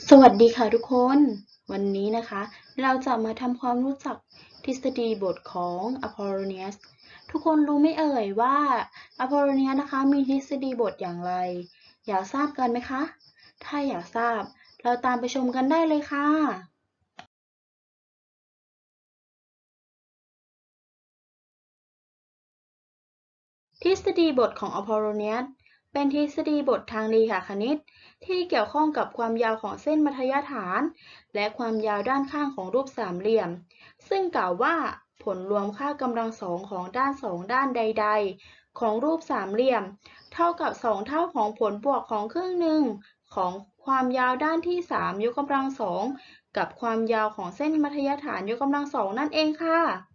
สวัสดีค่ะทุกคน วันนี้นะคะ เราจะมาทำความรู้จักทฤษฎีบทของอพอลโลเนียสทุกคนรู้ไหมเอ่ยว่าอพอลโลเนียสนะคะ มีทฤษฎีบทอย่างไร อยากทราบกันไหมคะ ถ้าอยากทราบ เราตามไปชมกันได้เลยค่ะทฤษฎีบทของอพอลโลเนียส เป็นทฤษฎีบททางเรขาคณิต ที่เกี่ยวข้องกับความยาวของเส้นมัธยฐาน และความยาวด้านข้างของรูปสามเหลี่ยม ซึ่งกล่าวว่าผลรวมค่ากำลังสองของด้านสองด้านใด ๆ ของรูปสามเหลี่ยม เท่ากับ 2 เท่าของผลบวกของครึ่งหนึ่งของความยาวด้านที่ 3 ยกกำลังสองกับความยาวของเส้นมัธยฐานยกกำลังสองนั่นเองค่ะ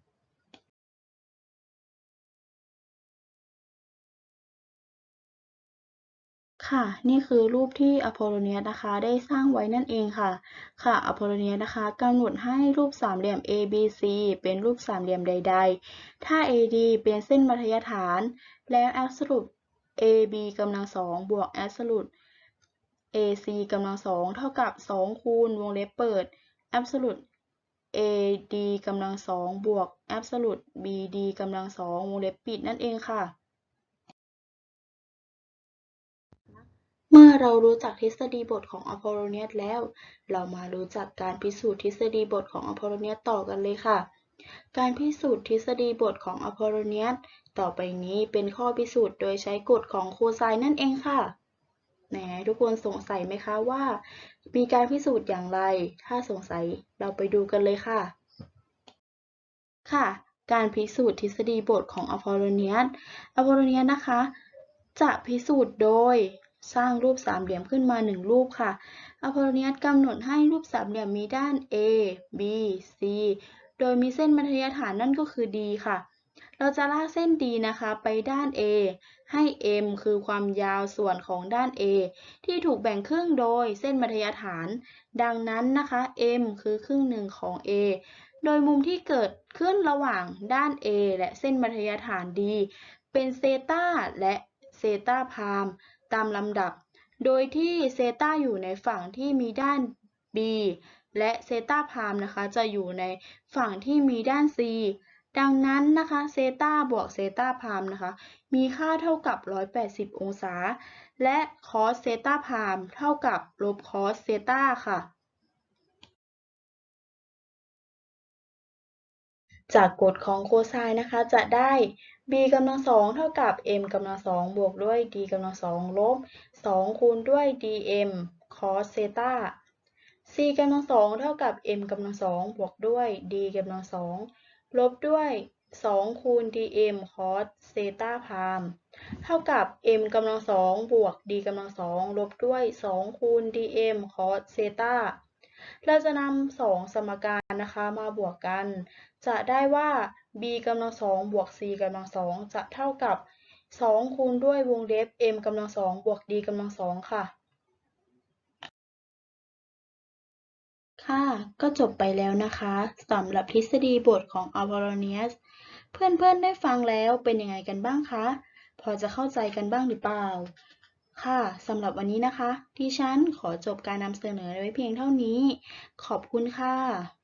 ค่ะ นี่คือรูปที่อพอลโลเนียสนะคะ ได้สร้างไว้นั่นเองค่ะ ค่ะอพอลโลเนียสนะคะกำหนดให้รูปสามเหลี่ยม ABC เป็นรูปสามเหลี่ยมใด ๆ ถ้า AD เป็นเส้นมัธยฐาน แล้ว absolute AB กำลังสองบวก absolute AC กำลังสองเท่ากับ 2 คูณวงเล็บเปิด absolute AD กำลังสองบวก absolute BD กำลังสองวงเล็บปิดนั่นเองค่ะ มื่อเรารู้จักทฤษฎีบทของอพอลโลเนียสแล้ว เรามารู้จักการพิสูจน์ทฤษฎีบทของอพอลโลเนียสต่อกันเลยค่ะ การพิสูจน์ทฤษฎีบทของอพอลโลเนียสต่อไปนี้เป็นข้อพิสูจน์โดยใช้กฎของโคไซน์นั่นเองค่ะไหนทุกคนสงสัยไหมคะว่า มีการพิสูจน์อย่างไร ถ้าสงสัยเราไปดูกันเลยค่ะ ค่ะ การพิสูจน์ทฤษฎีบทของอพอลโลเนียสอพอลโลเนียสนะคะ จะพิสูจน์โดย สร้างรูปสามเหลี่ยมขึ้นมาหนึ่งรูปค่ะอพอลโลเนียสกำหนดให้รูปสามเหลี่ยมมีด้าน A B C โดยมีเส้นมัธยฐานนั่นก็คือ D ค่ะ เราจะลากเส้น D นะคะ ไปด้าน A ให้ M คือความยาวส่วนของด้าน A ที่ถูกแบ่งครึ่งโดยเส้นมัธยฐาน ดังนั้นนะคะ M คือครึ่งหนึ่งของ A โดยมุมที่เกิดขึ้นระหว่างด้าน A และเส้นมัธยฐาน D เป็นเซตาและเซตาพาม ตามลำดับ โดยที่เซตาอยู่ในฝั่งที่มีด้าน B และเซตาพามนะคะจะอยู่ในฝั่งที่มีด้าน C ดังนั้นนะคะเซตาบวกเซตาพามนะคะมีค่าเท่ากับ 180 องศา และคอสเซตาพามเท่ากับลบคอสเซตาค่ะ จากกฎของโคไซน์นะคะจะได้ b กำลังสองเท่ากับ m กำลังสองบวกด้วย d กำลังสองลบ2คูณด้วย dm cos เซตา c กำลังสองเท่ากับ m กำลังสองบวกด้วย d กำลังสองลบด้วย2คูณ dm cos เซตาพามเท่ากับ m กำลังสองบวก d กำลังสองลบด้วย2คูณ dm cos เซตา เราจะนำสองสมการนะคะมาบวกกัน จะได้ว่า b กำลังสองบวก c กำลังสองจะเท่ากับ 2 คูณด้วยวงเล็บ m กำลังสองบวก d กำลังสองค่ะ ค่ะ ก็จบไปแล้วนะคะสำหรับทฤษฎีบทของอ p o l l o n i u s เพื่อนๆได้ฟังแล้วเป็นยังไงกันบ้างคะ พอจะเข้าใจกันบ้างหรือเปล่า ค่ะสำหรับวันนี้นะคะ ที่ฉันขอจบการนำเสนอไว้เพียงเท่านี้ ขอบคุณค่ะ